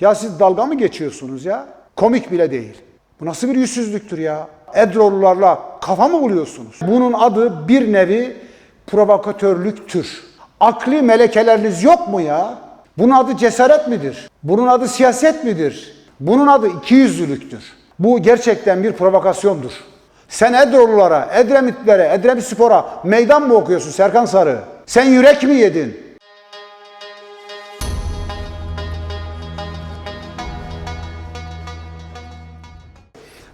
Ya siz dalga mı geçiyorsunuz ya? Komik bile değil. Bu nasıl bir yüzsüzlüktür ya? Edrolularla kafa mı buluyorsunuz? Bunun adı bir nevi provokatörlüktür. Akli melekeleriniz yok mu ya? Bunun adı cesaret midir? Bunun adı siyaset midir? Bunun adı ikiyüzlülüktür. Bu gerçekten bir provokasyondur. Sen Edrolulara, Edremitlere, Edremit Spor'a meydan mı okuyorsun Serkan Sarı? Sen yürek mi yedin?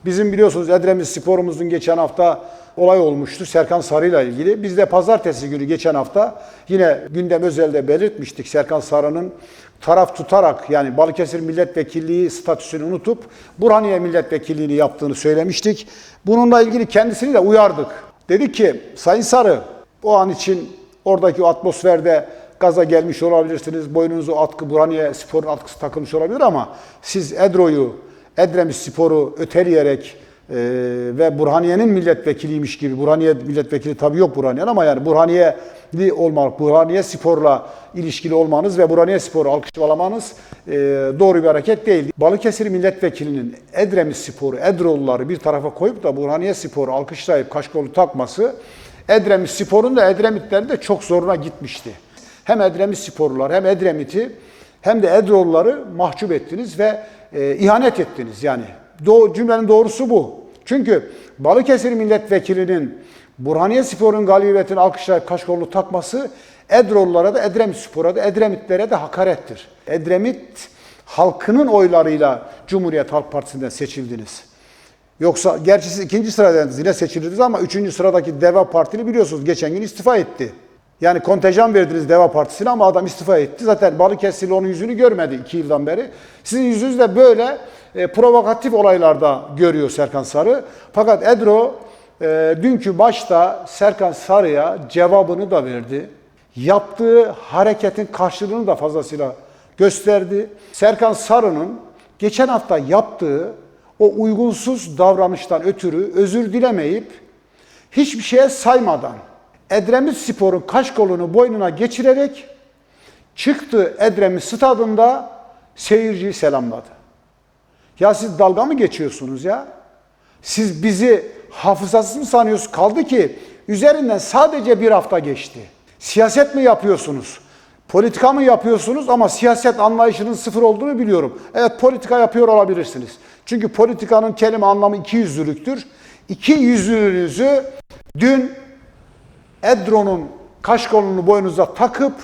Bizim biliyorsunuz Edremit Spor'umuzun geçen hafta olay olmuştu Serkan Sarı ile ilgili. Biz de pazartesi günü geçen hafta yine gündem özelde belirtmiştik Serkan Sarı'nın taraf tutarak yani Balıkesir milletvekilliği statüsünü unutup Burhaniye milletvekilliğini yaptığını söylemiştik. Bununla ilgili kendisini de uyardık. Dedik ki Sayın Sarı o an için oradaki o atmosferde gaza gelmiş olabilirsiniz. Boynunuzu atkı Burhaniye sporun atkısı takılmış olabilir ama siz Edro'yu Edremit Spor'u öteleyerek e, ve Burhaniye'nin milletvekiliymiş gibi, Burhaniye milletvekili tabii yok Burhaniye'nin ama yani Burhaniye'li olmak, Burhaniye Spor'la ilişkili olmanız ve Burhaniye Spor'u alkışlamanız e, doğru bir hareket değil. Balıkesir milletvekilinin Edremit Spor'u, Edroluları bir tarafa koyup da Burhaniye Spor'u alkışlayıp kaşkolu takması Edremit Spor'un da Edremitlerin de çok zoruna gitmişti. Hem Edremit Sporlular hem Edremit'i hem de Edroluları mahcup ettiniz ve e, ihanet ettiniz yani. Do cümlenin doğrusu bu. Çünkü Balıkesir milletvekilinin Burhaniye Spor'un galibiyetini alkışlayıp kaşkollu takması Edrolulara da Edremit Spor'a da Edremitlere de hakarettir. Edremit halkının oylarıyla Cumhuriyet Halk Partisi'nden seçildiniz. Yoksa gerçi siz ikinci sıradaydınız yine seçildiniz ama üçüncü sıradaki Deva Partili biliyorsunuz geçen gün istifa etti. Yani kontenjan verdiniz Deva Partisi'ne ama adam istifa etti. Zaten Balıkesirli onun yüzünü görmedi iki yıldan beri. Sizin yüzünüz de böyle e, provokatif olaylarda görüyor Serkan Sarı. Fakat Edro e, dünkü maçta Serkan Sarı'ya cevabını da verdi. Yaptığı hareketin karşılığını da fazlasıyla gösterdi. Serkan Sarı'nın geçen hafta yaptığı o uygunsuz davranıştan ötürü özür dilemeyip hiçbir şeye saymadan Edremit Spor'un kaş kolunu boynuna geçirerek çıktı Edremit stadında seyirciyi selamladı. Ya siz dalga mı geçiyorsunuz ya? Siz bizi hafızasız mı sanıyorsunuz? Kaldı ki üzerinden sadece bir hafta geçti. Siyaset mi yapıyorsunuz? Politika mı yapıyorsunuz ama siyaset anlayışının sıfır olduğunu biliyorum. Evet politika yapıyor olabilirsiniz. Çünkü politikanın kelime anlamı iki yüzlülüktür. İki yüzlülüğünüzü dün Edron'un kaş kolunu boynunuza takıp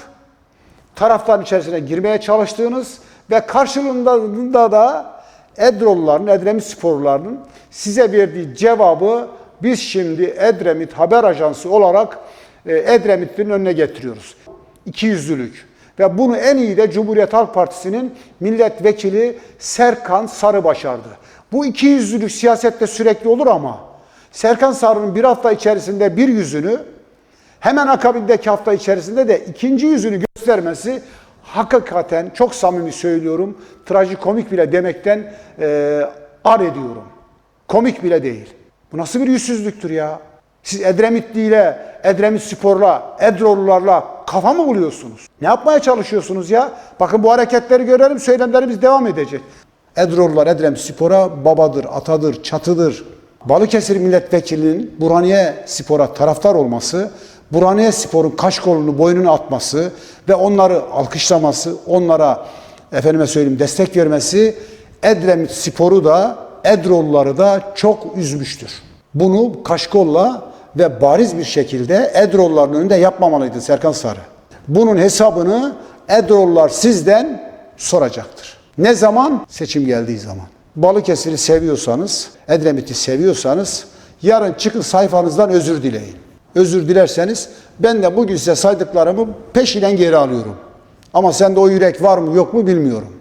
taraftan içerisine girmeye çalıştığınız ve karşılığında da Edrolların, Edremit sporlarının size verdiği cevabı biz şimdi Edremit Haber Ajansı olarak e, Edremit'in önüne getiriyoruz. İkiyüzlülük. Ve bunu en iyi de Cumhuriyet Halk Partisi'nin milletvekili Serkan Sarı başardı. Bu ikiyüzlülük siyasette sürekli olur ama Serkan Sarı'nın bir hafta içerisinde bir yüzünü hemen akabindeki hafta içerisinde de ikinci yüzünü göstermesi hakikaten çok samimi söylüyorum trajikomik bile demekten e, ar ediyorum. Komik bile değil. Bu nasıl bir yüzsüzlüktür ya? Siz Edremitli ile, Edremit Spor'la, Edrolularla kafa mı buluyorsunuz? Ne yapmaya çalışıyorsunuz ya? Bakın bu hareketleri görelim, söylemlerimiz devam edecek. Edrolular, Edremit Spor'a babadır, atadır, çatıdır. Balıkesir milletvekilinin Burhaniye Spor'a taraftar olması, Burhaniye Spor'un kaş kolunu boynuna atması ve onları alkışlaması, onlara efendime söyleyeyim destek vermesi Edremit Spor'u da Edroluları da çok üzmüştür. Bunu kaşkolla ve bariz bir şekilde Edrolların önünde yapmamalıydı Serkan Sarı. Bunun hesabını Edrollar sizden soracaktır. Ne zaman? Seçim geldiği zaman. Balıkesir'i seviyorsanız, Edremit'i seviyorsanız yarın çıkın sayfanızdan özür dileyin. Özür dilerseniz ben de bugün size saydıklarımı peşinen geri alıyorum. Ama sende o yürek var mı yok mu bilmiyorum.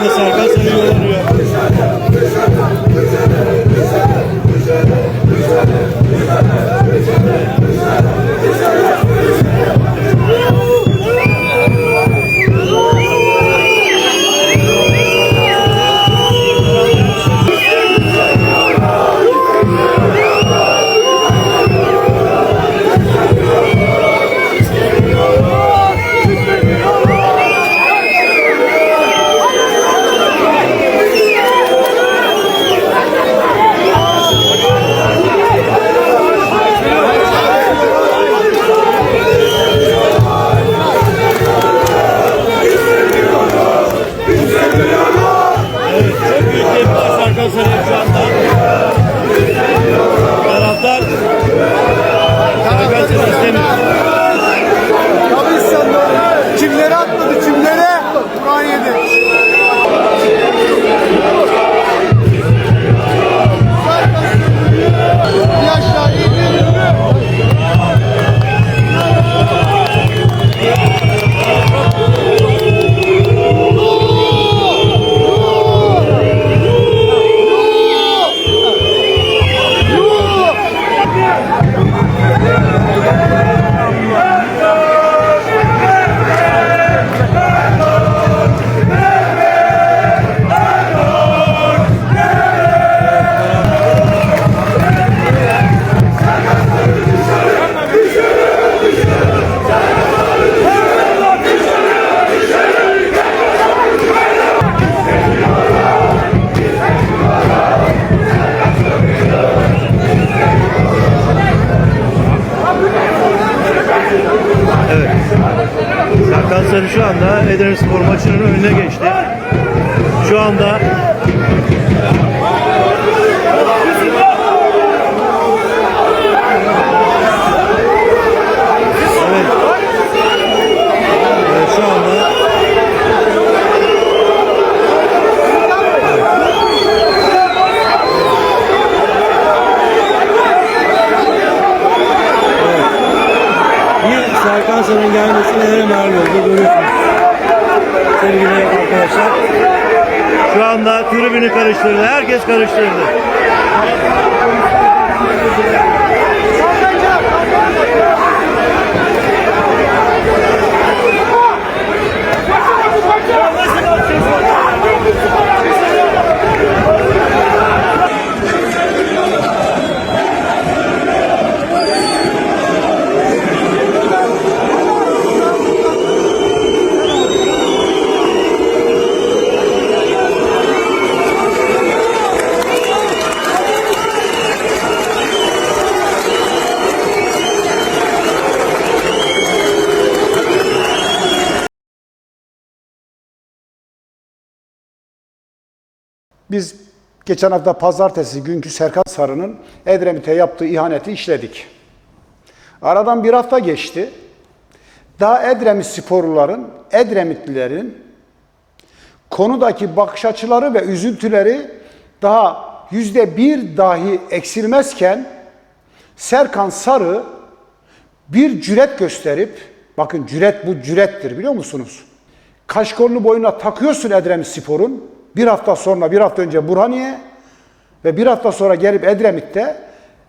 Önemli şu anda Serkan anda Edirnespor maçının önüne geçti. Şu anda Evet. Evet, şu anda bir Serkan Sarı'nın gelmesi nelere mal oldu görüyorsunuz. Sevgili arkadaşlar. Şu anda tribünü karıştırdı. Herkes karıştırdı. Biz geçen hafta pazartesi günkü Serkan Sarı'nın Edremit'e yaptığı ihaneti işledik. Aradan bir hafta geçti. Daha Edremit sporluların, Edremitlilerin konudaki bakış açıları ve üzüntüleri daha yüzde bir dahi eksilmezken Serkan Sarı bir cüret gösterip, bakın cüret bu cürettir biliyor musunuz? Kaşkolunu boynuna takıyorsun Edremit Spor'un. Bir hafta sonra, bir hafta önce Burhaniye ve bir hafta sonra gelip Edremit'te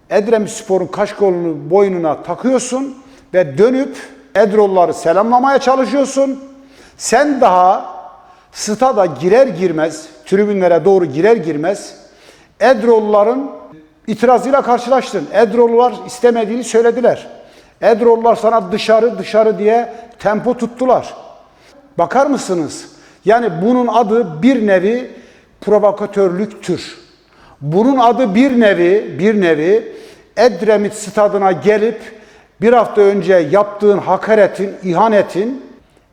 Edremit Spor'un kaşkolunu boynuna takıyorsun ve dönüp Edrolları selamlamaya çalışıyorsun. Sen daha stada girer girmez, tribünlere doğru girer girmez Edrolların itirazıyla karşılaştın. Edrollar istemediğini söylediler. Edrollar sana dışarı dışarı diye tempo tuttular. Bakar mısınız? Yani bunun adı bir nevi provokatörlüktür. Bunun adı bir nevi, bir nevi Edremit stadına gelip bir hafta önce yaptığın hakaretin, ihanetin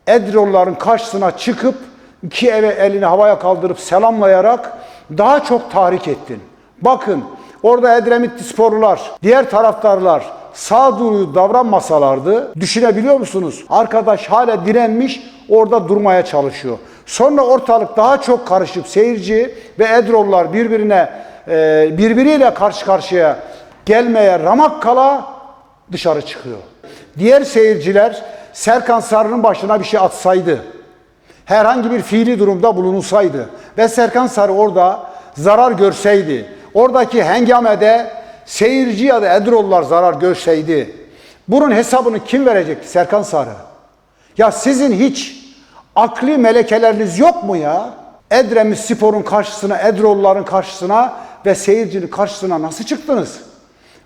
Edrolların karşısına çıkıp iki eve elini havaya kaldırıp selamlayarak daha çok tahrik ettin. Bakın orada Edremitli sporlular, diğer taraftarlar sağduyu davranmasalardı düşünebiliyor musunuz? Arkadaş hala direnmiş orada durmaya çalışıyor. Sonra ortalık daha çok karışıp seyirci ve Edrollar birbirine e, birbiriyle karşı karşıya gelmeye ramak kala dışarı çıkıyor. Diğer seyirciler Serkan Sarı'nın başına bir şey atsaydı, herhangi bir fiili durumda bulunulsaydı ve Serkan Sarı orada zarar görseydi, oradaki hengamede seyirci ya da Edrollar zarar görseydi, bunun hesabını kim verecekti Serkan Sarı? Ya sizin hiç akli melekeleriniz yok mu ya? Edremit Spor'un karşısına, Edrolların karşısına ve seyircinin karşısına nasıl çıktınız?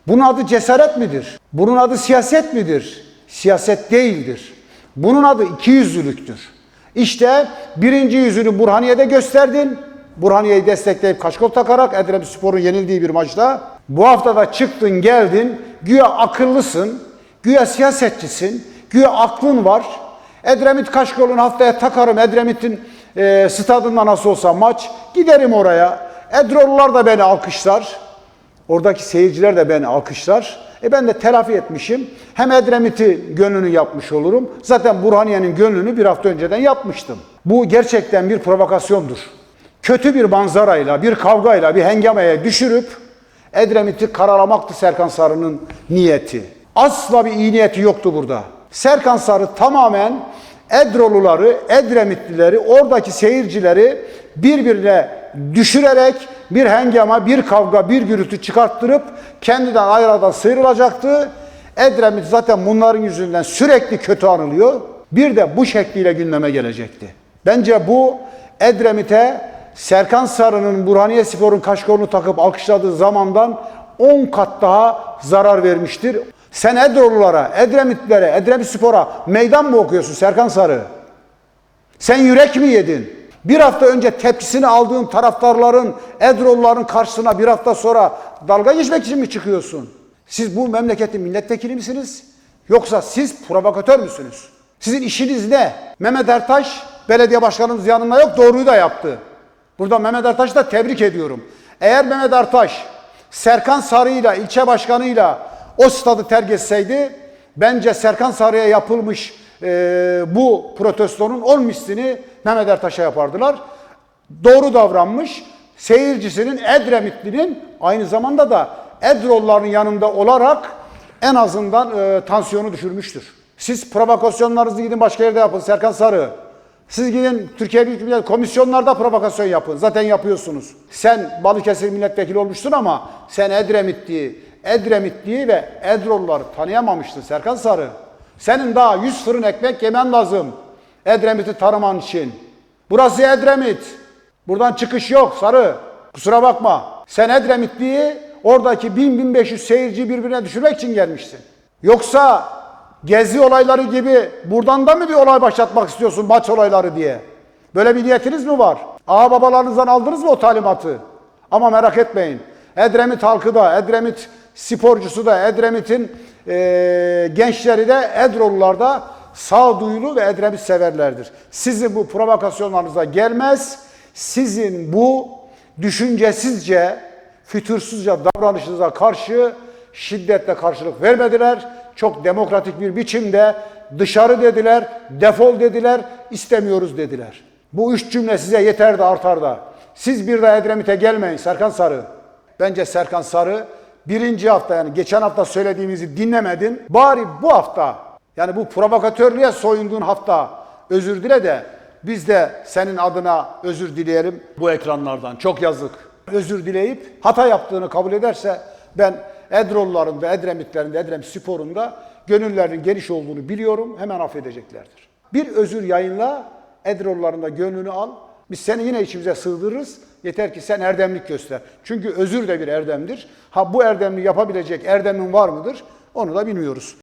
Bunun adı cesaret midir? Bunun adı siyaset midir? Siyaset değildir. Bunun adı ikiyüzlülüktür. İşte birinci yüzünü Burhaniye'de gösterdin. Burhaniye'yi destekleyip kaşkol takarak Edremit Spor'un yenildiği bir maçta. Bu hafta da çıktın geldin. Güya akıllısın. Güya siyasetçisin. Güya aklın var. Edremit Kaşkol'un haftaya takarım. Edremit'in e, stadında nasıl olsa maç. Giderim oraya. Edrollular da beni alkışlar. Oradaki seyirciler de beni alkışlar. E ben de telafi etmişim. Hem Edremit'i gönlünü yapmış olurum. Zaten Burhaniye'nin gönlünü bir hafta önceden yapmıştım. Bu gerçekten bir provokasyondur. Kötü bir manzarayla, bir kavgayla, bir hengameye düşürüp Edremit'i karalamaktı Serkan Sarı'nın niyeti. Asla bir iyi niyeti yoktu burada. Serkan Sarı tamamen Edroluları, Edremitlileri, oradaki seyircileri birbirine düşürerek bir hengama, bir kavga, bir gürültü çıkarttırıp kendinden ayrıdan sıyrılacaktı. Edremit zaten bunların yüzünden sürekli kötü anılıyor. Bir de bu şekliyle gündeme gelecekti. Bence bu Edremit'e Serkan Sarı'nın Burhaniye Spor'un kaşkolunu takıp alkışladığı zamandan 10 kat daha zarar vermiştir. Sen Edrolulara, Edremitlere, Edremit Spor'a meydan mı okuyorsun Serkan Sarı? Sen yürek mi yedin? Bir hafta önce tepkisini aldığın taraftarların, Edrolların karşısına bir hafta sonra dalga geçmek için mi çıkıyorsun? Siz bu memleketin milletvekili misiniz? Yoksa siz provokatör müsünüz? Sizin işiniz ne? Mehmet Ertaş belediye başkanımız yanında yok doğruyu da yaptı. Burada Mehmet Ertaş'ı da tebrik ediyorum. Eğer Mehmet Ertaş Serkan Sarı'yla ilçe başkanıyla o stadı terk etseydi bence Serkan Sarı'ya yapılmış e, bu protestonun 10 mislini Mehmet Ertaş'a yapardılar. Doğru davranmış. Seyircisinin Edremitli'nin aynı zamanda da Edrolların yanında olarak en azından e, tansiyonu düşürmüştür. Siz provokasyonlarınızı gidin başka yerde yapın Serkan Sarı. Siz gidin Türkiye Büyük Millet Komisyonlarda provokasyon yapın. Zaten yapıyorsunuz. Sen Balıkesir milletvekili olmuştun ama sen Edremitli'yi, Edremitli'yi ve Edrolları tanıyamamıştın Serkan Sarı. Senin daha 100 fırın ekmek yemen lazım. Edremit'i tanıman için. Burası Edremit. Buradan çıkış yok Sarı. Kusura bakma. Sen Edremitli'yi oradaki 1000-1500 seyirciyi birbirine düşürmek için gelmişsin. Yoksa gezi olayları gibi buradan da mı bir olay başlatmak istiyorsun maç olayları diye? Böyle bir niyetiniz mi var? Ağa babalarınızdan aldınız mı o talimatı? Ama merak etmeyin. Edremit halkı da, Edremit sporcusu da, Edremit'in eee, gençleri de, Edrolular da sağduyulu ve Edremit severlerdir. Sizin bu provokasyonlarınıza gelmez. Sizin bu düşüncesizce, fütursuzca davranışınıza karşı şiddetle karşılık vermediler. Çok demokratik bir biçimde dışarı dediler, defol dediler, istemiyoruz dediler. Bu üç cümle size yeter de artar da. Siz bir daha Edremit'e gelmeyin Serkan Sarı. Bence Serkan Sarı birinci hafta yani geçen hafta söylediğimizi dinlemedin. Bari bu hafta yani bu provokatörlüğe soyunduğun hafta özür dile de biz de senin adına özür dileyelim bu ekranlardan. Çok yazık. Özür dileyip hata yaptığını kabul ederse ben Edrolların ve Edremitlerin de Edremit Spor'un da gönüllerinin geniş olduğunu biliyorum. Hemen affedeceklerdir. Bir özür yayınla Edrolların da gönlünü al. Biz seni yine içimize sığdırırız. Yeter ki sen erdemlik göster. Çünkü özür de bir erdemdir. Ha bu erdemliği yapabilecek erdemin var mıdır? Onu da bilmiyoruz.